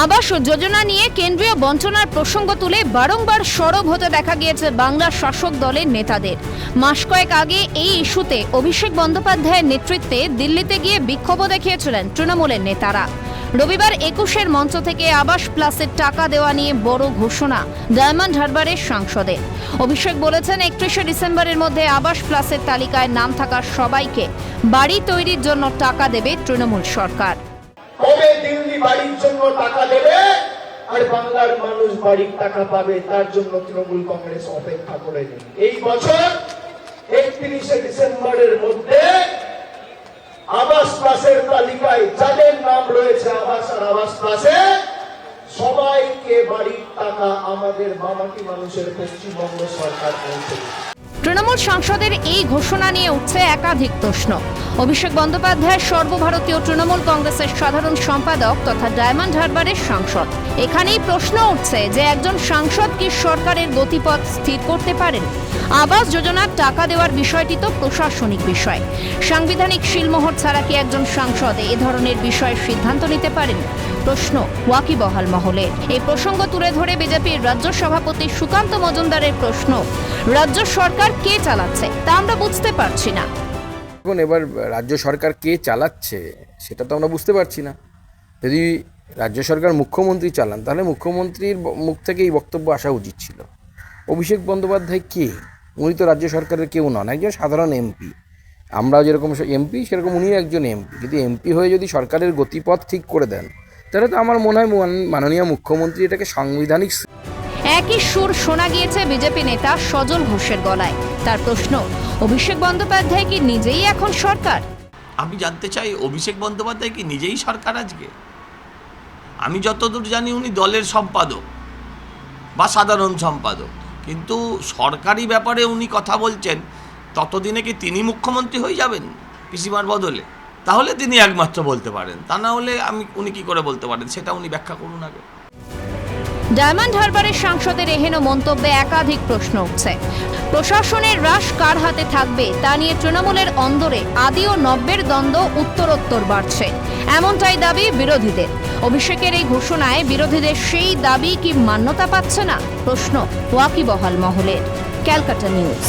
আবাস যোজনা নিয়ে কেন্দ্রীয় বঞ্চনার প্রসঙ্গ তুলে বারংবার সরব হতে দেখা গিয়েছে বাংলার শাসক দলের নেতাদের। মাস কয়েক আগে এই ইস্যুতে অভিষেক বন্দ্যোপাধ্যায়ের নেতৃত্বে দিল্লিতে গিয়ে বিক্ষোভও দেখিয়েছিলেন তৃণমূলের নেতারা। রবিবার একুশের মঞ্চ থেকে আবাস প্লাসের টাকা দেওয়া নিয়ে বড় ঘোষণা ডায়মন্ড হারবারের সাংসদের। অভিষেক বলেছেন, একত্রিশে ডিসেম্বরের মধ্যে আবাস প্লাসের তালিকায় নাম থাকা সবাইকে বাড়ি তৈরির জন্য টাকা দেবে তৃণমূল সরকার কবে দিল্লি বাড়ির জন্য টাকা দেবে আর বাংলার মানুষ বাড়ির টাকা পাবে, তার জন্য তৃণমূল কংগ্রেস অপেক্ষা করে এই বছর একত্রিশে ডিসেম্বরের মধ্যে আবাস প্লাসের তালিকায় যাদের নাম রয়েছে, আবাস আর আবাস প্লাসে সবাইকে বাড়ির টাকা আমাদের মানুষের পশ্চিমবঙ্গ সরকার পৌঁছে তৃণমূল সাংসদের এই ঘোষণা নিয়ে উঠছে একাধিক প্রশ্ন। অভিষেক বন্দ্যোপাধ্যায় সর্বভারতীয় তৃণমূল কংগ্রেসের সাধারণ সম্পাদক তথা ডায়মন্ড হারবারের সাংসদ। এখানেই প্রশ্ন উঠছে যে একজন সাংসদ কি সরকারের গতিপথ স্থির করতে পারেন? আবাস যোজনার টাকা দেওয়ার বিষয়টি তো প্রশাসনিক বিষয়। সাংবিধানিক শিলমোহর ছাড়া কি একজন সাংসদ এ ধরনের বিষয়ে সিদ্ধান্ত নিতে পারেন? প্রশ্ন ওয়াকিবহাল মহলে। এই প্রসঙ্গ তুলে ধরে বিজেপির রাজ্য সভাপতি সুকান্ত মজুমদারের প্রশ্ন, রাজ্য সরকার কে চালাচ্ছে? তা আমরা বুঝতে পারছি না। এখন এবার রাজ্য সরকার কে চালাচ্ছে, সেটা তো আমরা বুঝতে পারছি না। যদি রাজ্য সরকার মুখ্যমন্ত্রী চালান, তাহলে মুখ্যমন্ত্রীর মুখ থেকে এই বক্তব্য আসা উচিত ছিল। অভিষেক বন্দ্যোপাধ্যায় কে? উনি তো রাজ্য সরকারের কেউ নন, একজন সাধারণ এমপি। আমরা যেরকম এমপি, সেরকম উনিও একজন এমপি। কিন্তু এমপি হয়ে যদি সরকারের গতিপথ ঠিক করে দেন তাহলে তো আমার মনে হয় মাননীয় মুখ্যমন্ত্রী এটাকে সাংবিধানিক একই সুর শোনা গিয়েছে বিজেপি নেতা সজল ঘোষের গলায়। তার প্রশ্ন অভিষেক বন্দ্যোপাধ্যায় কি নিজেই এখন সরকার? আমি জানতে চাই অভিষেক বন্দ্যোপাধ্যায় কি নিজেই সরকার আজকে? আমি যতদূর জানি উনি দলের সম্পাদক বা সাধারণ সম্পাদক। কিন্তু সরকারি ব্যাপারে উনি কথা বলছেন ততদিনে কি তিনি মুখ্যমন্ত্রী হয়ে যাবেন পিসিমার বদলে? তাহলে তিনি একমাত্র বলতে পারেন। তা না হলে আমি, উনি কি করে বলতে পারেন? সেটা উনি ব্যাখ্যা করুন আগে। ডায়মন্ড হারবারের সাংসদের এহেন মন্তব্যে একাধিক প্রশ্ন উঠছে। প্রশাসনের হ্রাস কার হাতে থাকবে তা নিয়ে তৃণমূলের অন্দরে আদি ও নব্যের দ্বন্দ্ব উত্তরোত্তর বাড়ছে। এমনটাই দাবি বিরোধীদের। অভিষেকের এই ঘোষণায় বিরোধীদের সেই দাবি কি মান্যতা পাচ্ছে না? প্রশ্ন ওয়াকিবহাল মহলের, ক্যালকাটা নিউজ।